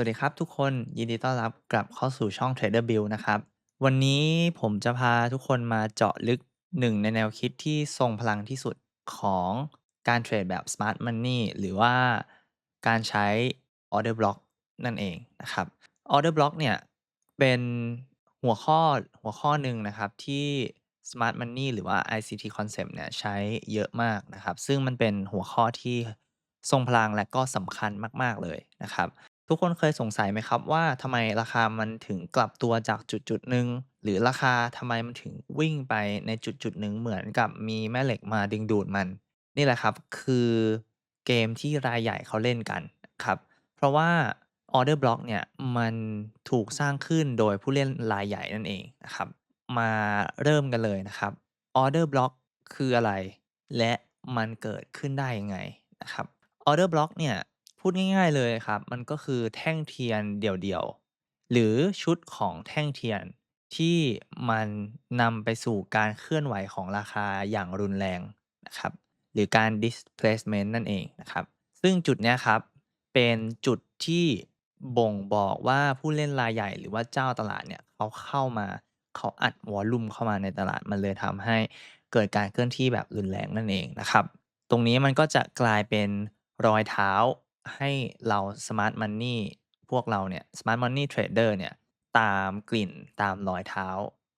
วัสดีครับทุกคนยินดีต้อนรับกลับเข้าสู่ช่อง Trader Bill นะครับ วันนี้ผมจะพาทุกคนมาเจาะลึกหนึ่งในแนวคิดที่ทรงพลังที่สุดของการเทรดแบบ Smart Money หรือว่าการใช้ Order Block นั่นเองนะครับ Order Block เนี่ยเป็นหัวข้อหัวข้อหนึ่งนะครับที่ Smart Money หรือว่า ICT Concept เนี่ยใช้เยอะมากนะครับ ซึ่งมันเป็นหัวข้อที่ทรงพลังและก็สำคัญมาก ๆ เลยนะครับ ทุกคนเคยสงสัยไหมครับว่าทำไมราคามันถึงกลับตัวจากจุดจุดหนึ่งหรือราคาทำไมมันถึงวิ่งไปในจุดจุดหนึ่งเหมือนกับมีแม่เหล็กมาดึงดูดมัน นี่แหละครับคือเกมที่รายใหญ่เขาเล่นกันครับเพราะว่า Order Block เนี่ยมันถูกสร้างขึ้นโดยผู้เล่นรายใหญ่นั่นเองนะครับมาเริ่มกันเลยนะครับ Order Block คืออะไร และมันเกิดขึ้นได้ยังไงนะครับ Order Block เนี่ย พูดง่ายๆเลยครับ มันก็คือแท่งเทียนเดี่ยวๆ หรือชุดของแท่งเทียนที่มันนำไปสู่การเคลื่อนไหวของราคาอย่างรุนแรงนะครับ หรือการ displacement นั่นเองนะครับ ซึ่งจุดเนี้ยครับเป็นจุดที่บ่งบอกว่าผู้เล่นรายใหญ่หรือว่าเจ้าตลาดเนี่ยเขาเข้ามาเขาอัดวอลลุ่มเข้ามาในตลาดมันเลยทำให้เกิดการเคลื่อนที่แบบรุนแรงนั่นเองนะครับ ตรงนี้มันก็จะกลายเป็นรอยเท้า ให้เรา Smart Money พวกเราเนี่ย Smart Money Trader เนี่ยตามกลิ่นตามรอยเท้า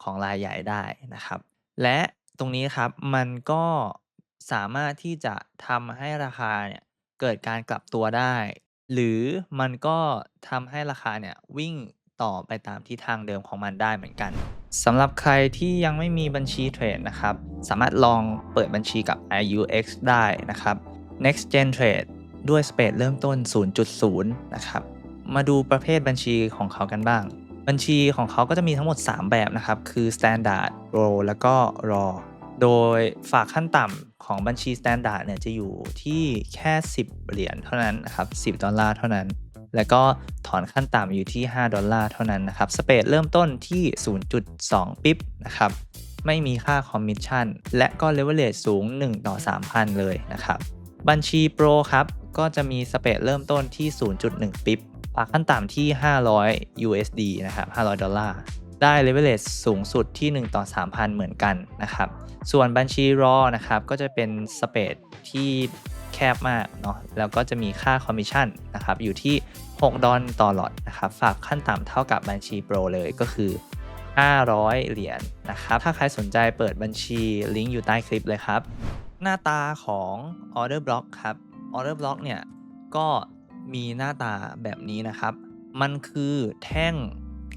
ของรายใหญ่ได้นะครับ และตรงนี้ครับมันก็สามารถที่จะทำให้ราคาเนี่ยเกิดการกลับตัวได้ หรือมันก็ทำให้ราคาเนี่ยวิ่งต่อไปตามทิศทางเดิมของมันได้เหมือนกันสำหรับใครที่ยังไม่มีบัญชีเทรดนะครับ สามารถลองเปิดบัญชีกับ IUX ได้นะครับ Next Gen Trade ด้วยสเปดเริ่มต้น 0.0 นะครับ มาดูประเภทบัญชีของเขากันบ้าง บัญชีของเขาก็จะมีทั้งหมด 3 แบบนะครับ คือ Standard Row แล้วก็ Raw โดยฝากขั้นต่ำของบัญชี Standard เนี่ยจะอยู่ที่แค่ 10 เหรียญเท่านั้นนะครับ 10 ดอลลาร์เท่านั้น แล้วก็ถอนขั้นต่ำอยู่ที่ 5 ดอลลาร์เท่านั้นนะครับ สเปดเริ่มต้นที่ 0.2 ปิ๊บนะครับไม่มีค่าคอมมิชชั่น และก็เลเวลเลตสูง 1 ต่อ 3,000 เลยนะครับ บัญชีโปรครับ ก็จะมีสเปดเริ่มต้นที่ 0.1 ปิ๊บฝากขั้นต่ำที่ 500 USD นะครับ 500 ดอลลาร์ ได้เลเวลเลตสูงสุดที่ 1 ต่อ 3,000 เหมือนกันนะครับ ส่วนบัญชีรอนะครับ ก็จะเป็นสเปดที่แคบมากเนาะ แล้วก็จะมีค่าคอมมิชชั่นนะครับ อยู่ที่ 6 ดอลต่อหลอดนะครับ ฝากขั้นต่ำเท่ากับบัญชีโปรเลยก็คือ 500 เหรียญนะครับ ถ้าใครสนใจเปิดบัญชีลิงก์อยู่ใต้คลิปเลยครับ หน้าตาของ Order Block ครับ Order Block เนี่ยก็มีหน้าตาแบบนี้นะครับ มันคือแท่ง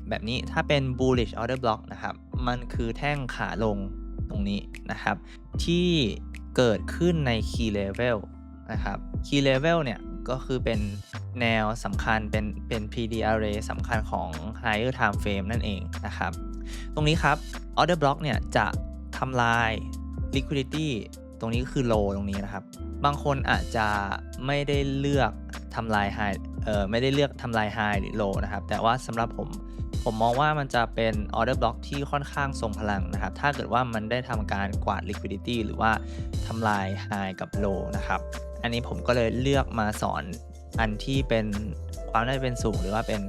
แบบนี้ถ้าเป็น bullish order block นะครับ มันคือแท่งขาลงตรงนี้นะครับ ที่เกิดขึ้นใน key level นะครับ key level เนี่ยก็คือเป็นแนวสำคัญเป็นเป็น PD array สำคัญของ higher time frame นั่นเองนะครับ ตรงนี้ครับ order block เนี่ยจะทำลาย liquidity ตรงนี้ก็คือ low ตรงนี้นะครับ บางคนอาจจะไม่ได้เลือกทำลาย high เอ่อไม่ได้เลือกทำลาย high หรือ low นะครับ แต่ว่าสำหรับผมผมมองว่ามันจะเป็น order block ที่ค่อนข้างทรงพลังนะครับ ถ้าเกิดว่ามันได้ทำการกวาด liquidity หรือว่าทำลาย high กับ low นะครับ อันนี้ผมก็เลยเลือกมาสอนอันที่เป็นความน่าจะเป็นสูงหรือว่าเป็น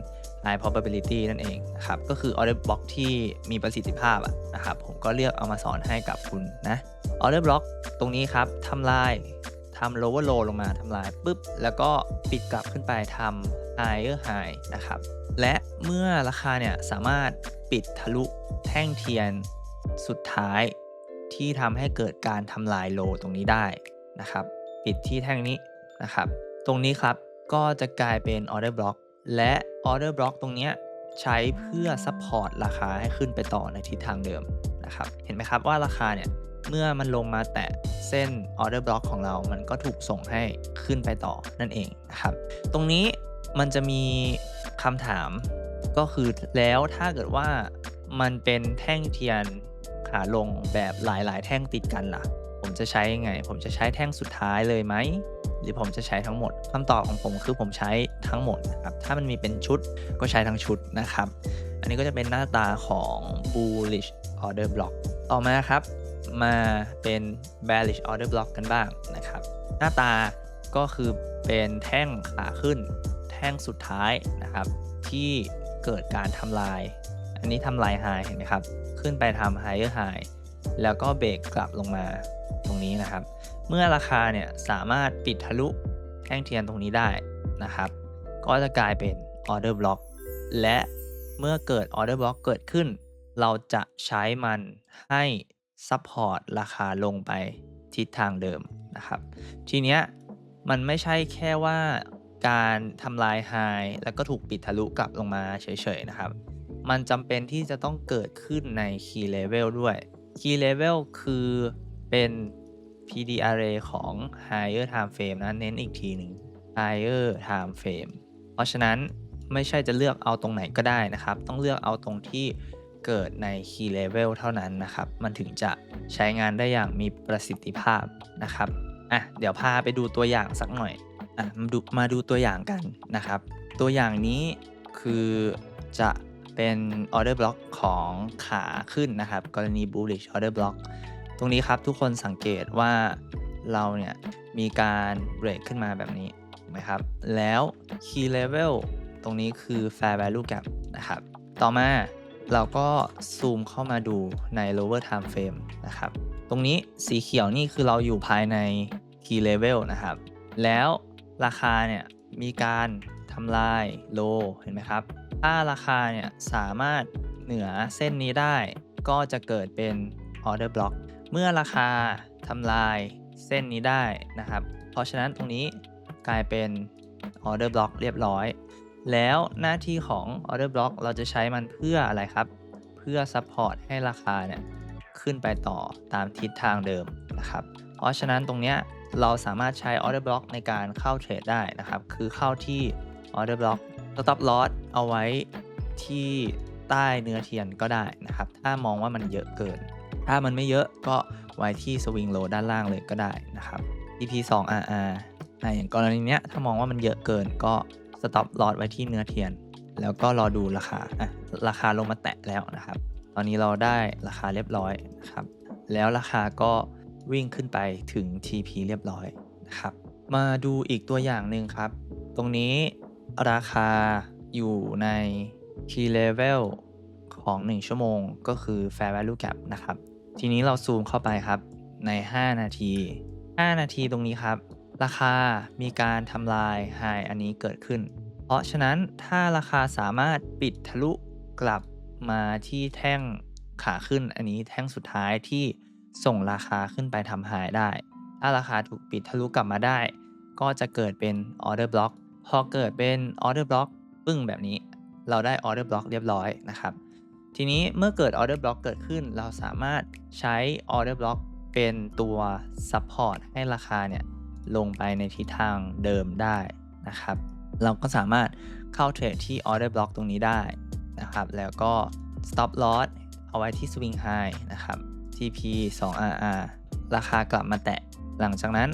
high probability นั่นเองนะครับ ก็คือ order block ที่มีประสิทธิภาพะนะครับ ผมก็เลือกเอามาสอนให้กับคุณนะ order block ตรงนี้ครับทำลายทำ lower low ลงมาทำลายปุ๊บ แล้วก็ปิดกลับขึ้นไปทำ higher high นะครับ และเมื่อราคาเนี่ยสามารถปิดทะลุแท่งเทียนสุดท้ายที่ทำให้เกิดการทำลายโลตรงนี้ได้นะครับ ปิดที่แท่งนี้นะครับ ตรงนี้ครับก็จะกลายเป็น order block และ order block ตรงนี้ใช้เพื่อ support ราคาให้ขึ้นไปต่อในทิศทางเดิมนะครับ เห็นไหมครับว่าราคาเนี่ยเมื่อมันลงมาแตะเส้น order block ของเรา มันก็ถูกส่งให้ขึ้นไปต่อนั่นเองนะครับ ตรงนี้มันจะมีคำถามก็คือแล้วถ้าเกิดว่ามันเป็นแท่งเทียนขาลงแบบหลายๆ แท่งติดกันล่ะ ผมจะใช้ยังไง ผมจะใช้แท่งสุดท้ายเลยไหม หรือผมจะใช้ทั้งหมดคำตอบของผมคือผมใช้ทั้งหมดนะครับถ้ามันมีเป็นชุดก็ใช้ทั้งชุดนะครับ อันนี้ก็จะเป็นหน้าตาของ bullish order block ต่อมาครับ มาเป็น bearish order block กันบ้างนะครับ หน้าตาก็คือเป็นแท่งขาขึ้น แท่ท่งสุดท้ายนะครับ ที่เกิดการทำลาย อันนี้ทำลาย High เห็นไหมครับ ขึ้นไปทำ Higher High แล้วก็เบรกกลับลงมาตรงนี้นะครับ เมื่อราคาเนี่ยสามารถปิดทะลุแท่งเทียนตรงนี้ได้นะครับ ก็จะกลายเป็น Order Block และเมื่อเกิด Order Block เกิดขึ้น เราจะใช้มันให้ Support ราคาลงไปทิศทางเดิมนะครับ ทีเนี้ยมันไม่ใช่แค่ว่าการทำลาย High แล้วก็ถูกปิดทะลุกลับลงมาเฉยๆนะครับ มันจำเป็นที่จะต้องเกิดขึ้นใน Key Level ด้วย Key Level คือเป็น PD Array ของ Higher Time Frame นะ เน้นอีกทีหนึ่ง Higher Time Frame เพราะฉะนั้นไม่ใช่จะเลือกเอาตรงไหนก็ได้นะครับ ต้องเลือกเอาตรงที่เกิดใน Key Level เท่านั้นนะครับ มันถึงจะใช้งานได้อย่างมีประสิทธิภาพนะครับ อะ เดี๋ยวพาไปดูตัวอย่างสักหน่อย อะ มาดูมาดูตัวอย่างกันนะครับ ตัวอย่างนี้คือจะเป็น order block ของขาขึ้นนะครับ กรณี bullish order block ตรงนี้ครับทุกคนสังเกตว่าเราเนี่ยมีการเบรกขึ้นมาแบบนี้ไหมครับ แล้ว key level ตรงนี้คือ fair value gap นะครับ ต่อมาเราก็ซูมเข้ามาดูใน lower time frame นะครับ ตรงนี้สีเขียวนี่คือเราอยู่ภายใน key level นะครับ แล้วราคาเนี่ยมีการทำลาย low เห็นไหมครับ ถ้าราคาเนี่ยสามารถเหนือเส้นนี้ได้ ก็จะเกิดเป็น order block เมื่อราคาทำลายเส้นนี้ได้นะครับ เพราะฉะนั้นตรงนี้กลายเป็น order block เรียบร้อย แล้วหน้าที่ของ order block เราจะใช้มันเพื่ออะไรครับ เพื่อ support ให้ราคาเนี่ยขึ้นไปต่อตามทิศทางเดิมนะครับ เพราะฉะนั้นตรงเนี้ยเราสามารถใช้ order block ในการเข้าเทรดได้นะครับ คือเข้าที่ order block stop loss เอาไว้ที่ใต้เนื้อเทียนก็ได้นะครับ ถ้ามองว่ามันเยอะเกิน ถ้ามันไม่เยอะก็ไว้ที่ swing low ด้านล่างเลยก็ได้นะครับ EP 2 RR อะอย่างกรณีเนี้ยถ้ามองว่ามันเยอะเกินก็ stop loss ไว้ที่เนื้อเทียน แล้วก็รอดูราคาอะราคาลงมาแตะแล้วนะครับ ตอนนี้เราได้ราคาเรียบร้อยนะครับ แล้วราคาก็วิ่งขึ้นไปถึง TP เรียบร้อยนะครับ มาดูอีกตัวอย่างหนึ่งครับ ตรงนี้ราคาอยู่ใน Key Level ของ 1 ชั่วโมงก็คือ Fair Value Gap นะครับ ทีนี้เราซูมเข้าไปครับใน 5 นาที 5 นาทีตรงนี้ครับ ราคามีการทำลาย High อันนี้เกิดขึ้น เพราะฉะนั้นถ้าราคาสามารถปิดทะลุกลับมาที่แท่งขาขึ้นอันนี้แท่งสุดท้ายที่ส่งราคาขึ้นไปทำ High ได้ ถ้าราคาถูกปิดทะลุกลับมาได้ ก็จะเกิดเป็น Order Block พอเกิดเป็น Order Block ปึ้งแบบนี้ เราได้ Order Block เรียบร้อยนะครับ ทีนี้เมื่อเกิด Order Block เกิดขึ้น เราสามารถใช้ Order Block เป็นตัว Support ให้ราคาเนี่ยลงไปในทิศทางเดิมได้นะครับ เราก็สามารถเข้าเทรดที่ Order Block ตรงนี้ได้นะครับ แล้วก็ Stop Loss เอาไว้ที่ Swing High นะครับ TP 2 RR ราคากลับมาแตะ หลังจากนั้น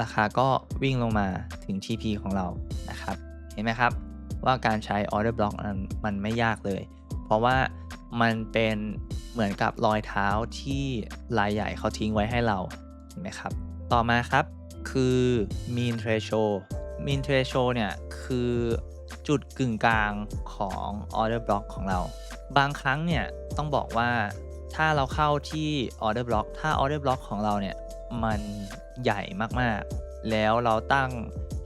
ราคาก็วิ่งลงมาถึง TP ของเรานะครับ เห็นไหมครับ ว่าการใช้ Order Block นั้นมันไม่ยากเลย เพราะว่า มันเป็นเหมือนกับรอยเท้าที่รายใหญ่เขาทิ้งไว้ให้เราเห็นไหมครับ ต่อมาครับคือ Mean Threshold Mean Threshold เนี่ยคือจุดกึ่งกลางของ Order Block ของเรา บางครั้งเนี่ยต้องบอกว่าถ้าเราเข้าที่ Order Block ถ้า Order Block ของเราเนี่ยมันใหญ่มากๆ แล้วเราตั้ง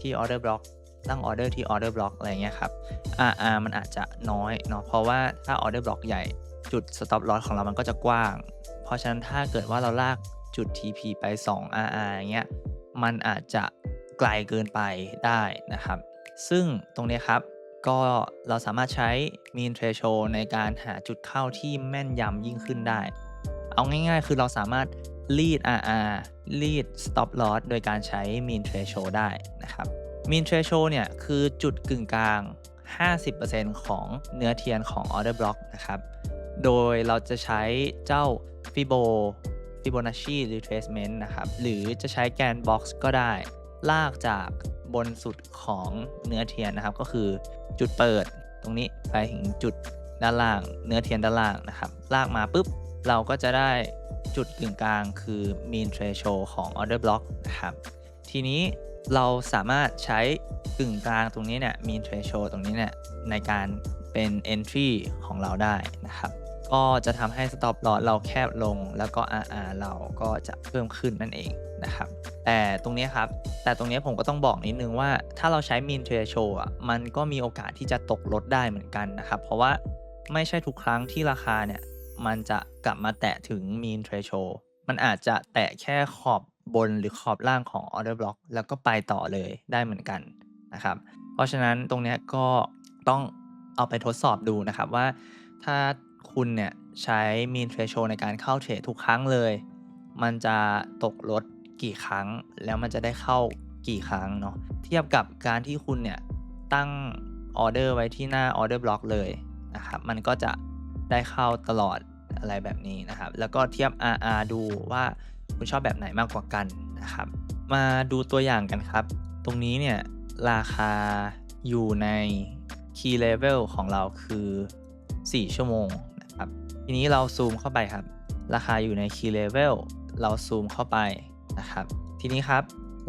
ที่ Order Block ตั้งออเดอร์ที่ Order Block อกอะไรเงี้ยครับ RR มันอาจจะน้อยเนาะเพราะว่าถ้า Order Block ใหญ่จุด Stop Loss ของเรามันก็จะกว้าง เพราะฉะนั้นถ้าเกิดว่าเราลากจุด TP ไป 2 RR อย่างเงี้ยมันอาจจะไกลเกินไปได้นะครับ ซึ่งตรงนี้ครับก็เราสามารถใช้ Mean Threshold ในการหาจุดเข้าที่แม่นยำยิ่งขึ้นได้ เอาง่ายๆ คือเราสามารถ lead RR lead stop loss โดยการใช้ mean threshold ได้นะครับ mean threshold เนี่ยคือจุดกึ่งกลาง 50%ของเนื้อเทียนของ order block นะครับ โดยเราจะใช้เจ้า Fibo Fibonacci retracement นะครับ หรือจะใช้แกน box ก็ได้ ลากจากบนสุดของเนื้อเทียนนะครับ ก็คือจุดเปิดตรงนี้ไปถึงจุดด้านล่าง เนื้อเทียนด้านล่างนะครับ ลากมาปุ๊บ เราก็จะได้จุดกึ่งกลางคือ mean threshold ของ order block นะครับ ทีนี้ เราสามารถใช้กึ่งกลางตรงนี้เนี่ย mean threshold ตรงนี้เนี่ยในการเป็น entry ของเราได้นะครับ ก็จะทำให้ stop loss เราแคบลง แล้วก็ RR เราก็จะเพิ่มขึ้นนั่นเองนะครับ แต่ตรงนี้ครับ แต่ตรงนี้ผมก็ต้องบอกนิดนึงว่า ถ้าเราใช้ mean threshold อะมันก็มีโอกาสที่จะตกลดได้เหมือนกันนะครับ เพราะว่าไม่ใช่ทุกครั้งที่ราคาเนี่ย มันจะกลับมาแตะถึง mean threshold มันอาจจะแตะแค่ขอบ บนหรือขอบล่างของ order block แล้วก็ไปต่อเลยได้เหมือนกันนะครับ เพราะฉะนั้นตรงนี้ก็ต้องเอาไปทดสอบดูนะครับว่าถ้าคุณเนี่ยใช้ mean threshold ในการเข้าเทรดทุกครั้งเลย มันจะตกลดกี่ครั้ง แล้วมันจะได้เข้ากี่ครั้งเนาะเทียบกับการที่คุณเนี่ยตั้งออเดอร์ไว้ที่หน้า order block เลยนะครับ มันก็จะได้เข้าตลอดอะไรแบบนี้นะครับ แล้วก็เทียบ RR ดูว่า คุณชอบแบบไหนมากกว่ากันนะครับ มาดูตัวอย่างกันครับ ตรงนี้เนี่ยราคาอยู่ใน key level ของเราคือ 4 ชั่วโมงนะครับ ทีนี้เราซูมเข้าไปครับ ราคาอยู่ใน key level เราซูมเข้าไปนะครับ ทีนี้ครับ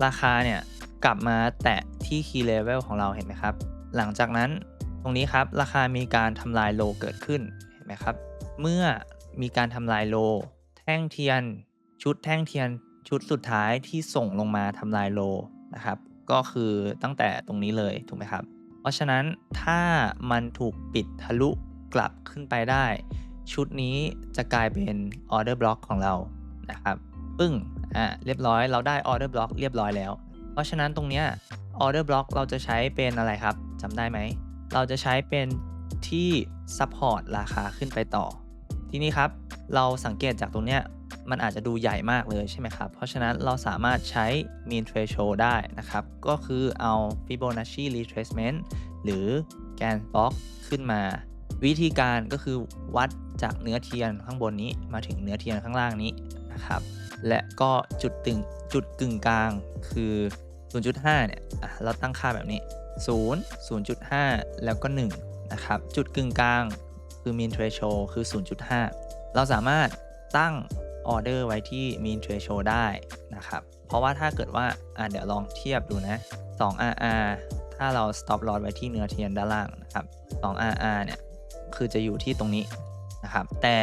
ราคาเนี่ยกลับมาแตะที่ key level ของเราเห็นไหมครับ หลังจากนั้นตรงนี้ครับ ราคามีการทำลายโลเกิดขึ้นเห็นไหมครับ เมื่อมีการทำลายโล แท่งเทียน ชุดแท่งเทียนชุดสุดท้ายที่ส่งลงมาทำลายโลนะครับ ก็คือตั้งแต่ตรงนี้เลยถูกไหมครับ เพราะฉะนั้นถ้ามันถูกปิดทะลุกลับขึ้นไปได้ ชุดนี้จะกลายเป็นออเดอร์บล็อกของเรานะครับปึ้งอ่าเรียบร้อยเราได้ออเดอร์บล็อกเรียบร้อยแล้ว เพราะฉะนั้นตรงเนี้ยออเดอร์บล็อกเราจะใช้เป็นอะไรครับจำได้ไหม เราจะใช้เป็นที่ซัพพอร์ตราคาขึ้นไปต่อ ทีนี้ครับ เราสังเกตจากตรงเนี้ย มันอาจจะดูใหญ่มากเลยใช่ไหมครับ เพราะฉะนั้นเราสามารถใช้ mean threshold ได้นะครับ ก็คือเอา Fibonacci retracement หรือ Gann box ขึ้นมา วิธีการก็คือวัดจากเนื้อเทียนข้างบนนี้มาถึงเนื้อเทียนข้างล่างนี้นะครับ และก็จุดตึงจุดกึ่งกลางคือ 0.5 เนี่ยเราตั้งค่าแบบนี้ 0 0.5 แล้วก็ 1 นะครับ จุดกึ่งกลางคือ mean threshold คือ 0.5 เราสามารถตั้ง ออเดอร์ไว้ที่ mean threshold ได้นะครับ เพราะว่าถ้าเกิดว่าอะเดี๋ยวลองเทียบดูนะ 2 RR ถ้าเรา stop loss ไว้ที่เนื้อเทียนด้านล่างนะครับ 2 RR เนี่ย คือจะอยู่ที่ตรงนี้นะครับ แต่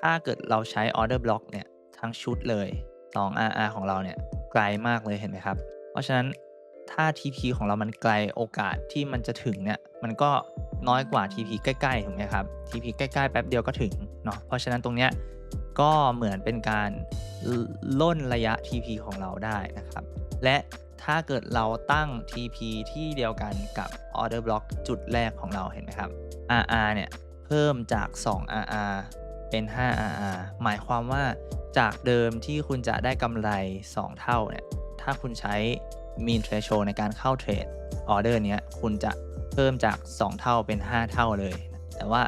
ถ้าเกิดเราใช้ order block เนี่ย ทั้งชุดเลย 2 RR ของเราเนี่ย ไกลมากเลยเห็นไหมครับ เพราะฉะนั้นถ้า TP ของเรามันไกลโอกาสที่มันจะถึงเนี่ย มันก็น้อยกว่า TP ใกล้ๆถูกไหมครับ TP ใกล้ๆแป๊บเดียวก็ถึงเนาะ เพราะฉะนั้นตรงเนี้ย ก็เหมือนเป็นการล่นระยะ TP ของเราได้นะครับ และถ้าเกิดเราตั้ง TP ที่เดียวกันกับ order block จุดแรกของเราเห็นไหมครับ RR เนี่ย เพิ่มจาก 2 RR เป็น 5 RR หมายความว่าจากเดิมที่คุณจะได้กำไร 2 เท่าเนี่ย ถ้าคุณใช้ mean threshold ในการเข้าเทรดออเดอร์เนี้ย คุณจะเพิ่มจาก 2 เท่าเป็น 5 เท่าเลย แต่ว่า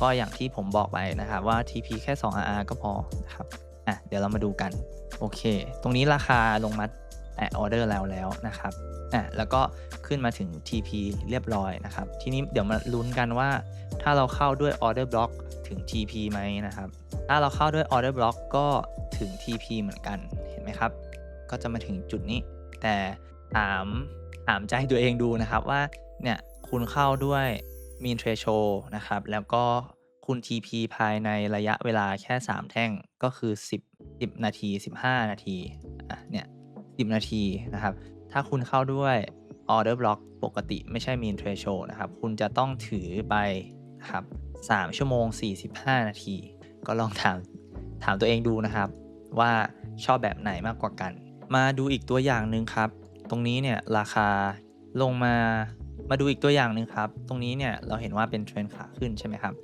ก็อย่างที่ผมบอกไปนะครับว่า TP แค่ 2 RR ก็พอนะครับอะเดี๋ยวเรามาดูกัน โอเค ตรงนี้ราคาลงมาแตะออเดอร์แล้วแล้วนะครับอะแล้วก็ขึ้นมาถึง TP เรียบร้อยนะครับ ทีนี้เดี๋ยวมาลุ้นกันว่า ถ้าเราเข้าด้วย order block ถึง TP ไหมนะครับ ถ้าเราเข้าด้วย order block ก็ถึง TP เหมือนกันเห็นไหมครับ ก็จะมาถึงจุดนี้ แต่ถามถามใจตัวเองดูนะครับว่าเนี่ยคุณเข้าด้วย mean threshold นะครับ แล้วก็คุณ TP ภายในระยะเวลาแค่ 3 แท่งก็คือ 10 10 นาที 15 นาทีอะเนี่ย 10 นาทีนะครับ ถ้าคุณเข้าด้วย order block ปกติไม่ใช่ mean threshold นะครับ คุณจะต้องถือไปนะครับ 3 ชั่วโมง 45 นาที ก็ลองถามถามตัวเองดูนะครับ ว่าชอบแบบไหนมากกว่ากัน มาดูอีกตัวอย่างหนึ่งครับ ตรงนี้เนี่ยราคาลงมา มาดูอีกตัวอย่างหนึ่งครับ ตรงนี้เนี่ยเราเห็นว่าเป็นเทรนขาขึ้นใช่ไหมครับ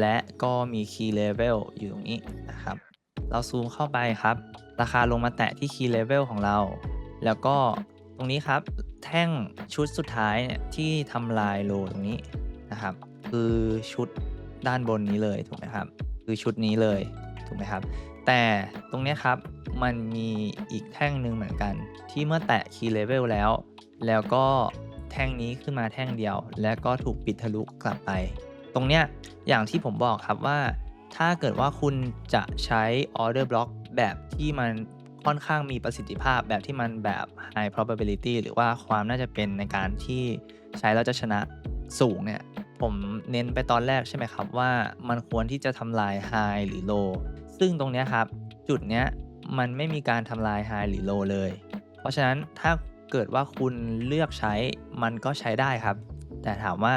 และก็มี key level อยู่ตรงนี้นะครับ เราซูมเข้าไปครับ ราคาลงมาแตะที่ key level ของเรา แล้วก็ตรงนี้ครับ แท่งชุดสุดท้ายเนี่ยที่ทำลายโลตรงนี้นะครับ คือชุดด้านบนนี้เลยถูกไหมครับ คือชุดนี้เลยถูกไหมครับ แต่ตรงนี้ครับมันมีอีกแท่งหนึ่งเหมือนกัน ที่เมื่อแตะ key level แล้ว แล้วก็ แท่งนี้ขึ้นมาแท่งเดียว แล้วก็ถูกปิดทะลุกลับไป ตรงเนี้ยอย่างที่ผมบอกครับว่า ถ้าเกิดว่าคุณจะใช้ order block แบบที่มันค่อนข้างมีประสิทธิภาพแบบที่มันแบบ high probability หรือว่าความน่าจะเป็นในการที่ใช้แล้วจะชนะสูงเนี่ย ผมเน้นไปตอนแรกใช่ไหมครับว่ามันควรที่จะทำลาย high หรือ low ซึ่งตรงเนี้ยครับ จุดเนี้ยมันไม่มีการทำลาย high หรือ low เลย เพราะฉะนั้นถ้า เกิดว่าคุณเลือกใช้มันก็ใช้ได้ครับ แต่ถามว่า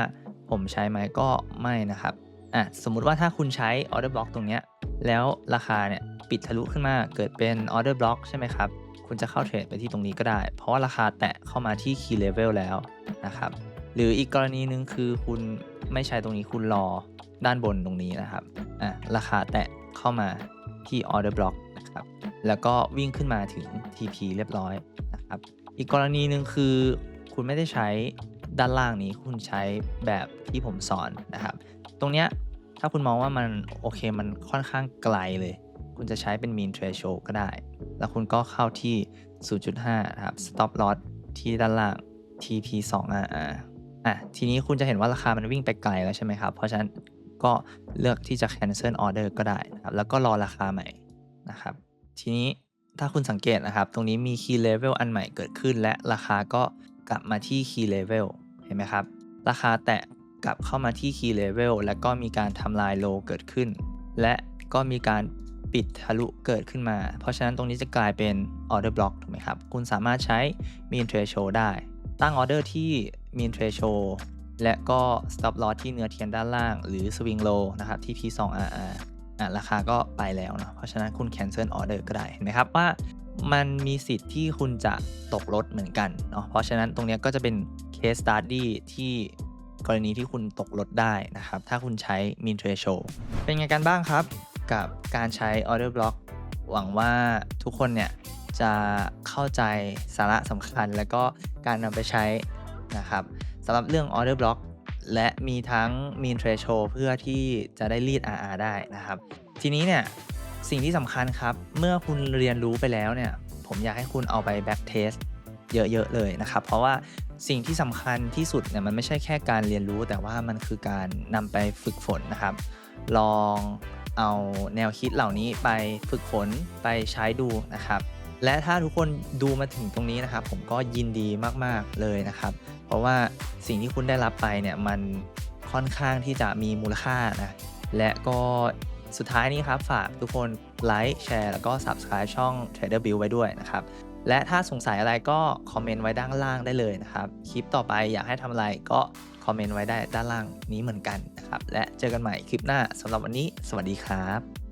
ผมใช้ไหมก็ไม่นะครับอะสมมุติว่าถ้าคุณใช้ order block ตรงเนี้ยแล้วราคาเนี่ยปิดทะลุขึ้นมาเกิดเป็น order block ใช่ไหมครับ คุณจะเข้าเทรดไปที่ตรงนี้ก็ได้ เพราะว่าราคาแตะเข้ามาที่ key level แล้วนะครับ หรืออีกกรณีหนึ่งคือคุณไม่ใช้ตรงนี้คุณรอด้านบนตรงนี้นะครับอะราคาแตะเข้ามาที่ order block นะครับ แล้วก็วิ่งขึ้นมาถึง TP เรียบร้อยนะครับ อีกกรณีหนึ่งคือคุณไม่ได้ใช้ด้านล่างนี้คุณใช้แบบที่ผมสอนนะครับ ตรงเนี้ยถ้าคุณมองว่ามันโอเคมันค่อนข้างไกลเลย คุณจะใช้เป็น mean threshold ก็ได้ แล้วคุณก็เข้าที่ 0.5นะครับ stop loss ที่ด้านล่าง TP 2 RR อะทีนี้คุณจะเห็นว่าราคามันวิ่งไปไกลแล้วใช่ไหมครับ เพราะฉะนั้นก็เลือกที่จะ cancel order ก็ได้นะครับ แล้วก็รอราคาใหม่นะครับ ทีนี้ ถ้าคุณสังเกตนะครับ ตรงนี้มี key level อันใหม่เกิดขึ้น และราคาก็กลับมาที่ key level เห็นไหมครับ ราคาแตะกลับเข้ามาที่ key level แล้วก็มีการทำลาย low เกิดขึ้น และก็มีการปิดทะลุเกิดขึ้นมา เพราะฉะนั้นตรงนี้จะกลายเป็น order block ถูกไหมครับ คุณสามารถใช้ mean threshold ได้ ตั้ง order ที่ mean threshold และก็ stop loss ที่เนื้อเทียนด้านล่าง หรือ swing low นะครับที่ P2RR อะราคาก็ไปแล้วเนาะเพราะฉะนั้นคุณ cancel order ก็ได้เห็นไหมครับว่ามันมีสิทธิ์ที่คุณจะตกรถเหมือนกันเนาะเพราะฉะนั้นตรงนี้ก็จะเป็น case study ที่กรณีที่คุณตกรถได้นะครับ ถ้าคุณใช้ mean threshold เป็นไงกันบ้างครับ กับการใช้ order block หวังว่าทุกคนเนี่ยจะเข้าใจสาระสำคัญ และก็การนำไปใช้นะครับสำหรับเรื่อง order block และมีทั้ง mean threshold เพื่อที่จะได้รีด RR ได้นะครับ ทีนี้เนี่ยสิ่งที่สำคัญครับ เมื่อคุณเรียนรู้ไปแล้วเนี่ย ผมอยากให้คุณเอาไป back test เยอะๆเลยนะครับ เพราะว่าสิ่งที่สำคัญที่สุดเนี่ยมันไม่ใช่แค่การเรียนรู้ แต่ว่ามันคือการนำไปฝึกฝนนะครับ ลองเอาแนวคิดเหล่านี้ไปฝึกฝนไปใช้ดูนะครับ และถ้าทุกคนดูมาถึงตรงนี้นะครับ ผมก็ยินดีมากๆเลยนะครับ เพราะว่าสิ่งที่คุณได้รับไปเนี่ยมันค่อนข้างที่จะมีมูลค่านะและก็สุดท้ายนี้ครับ ฝากทุกคนไลค์แชร์แล้วก็ Subscribe ช่อง Trader Bill ไว้ด้วยนะครับ และถ้าสงสัยอะไรก็คอมเมนต์ไว้ด้านล่างได้เลยนะครับ คลิปต่อไปอยากให้ทำอะไรก็คอมเมนต์ไว้ได้ด้านล่างนี้เหมือนกันนะครับ และเจอกันใหม่คลิปหน้าสำหรับวันนี้ สวัสดีครับ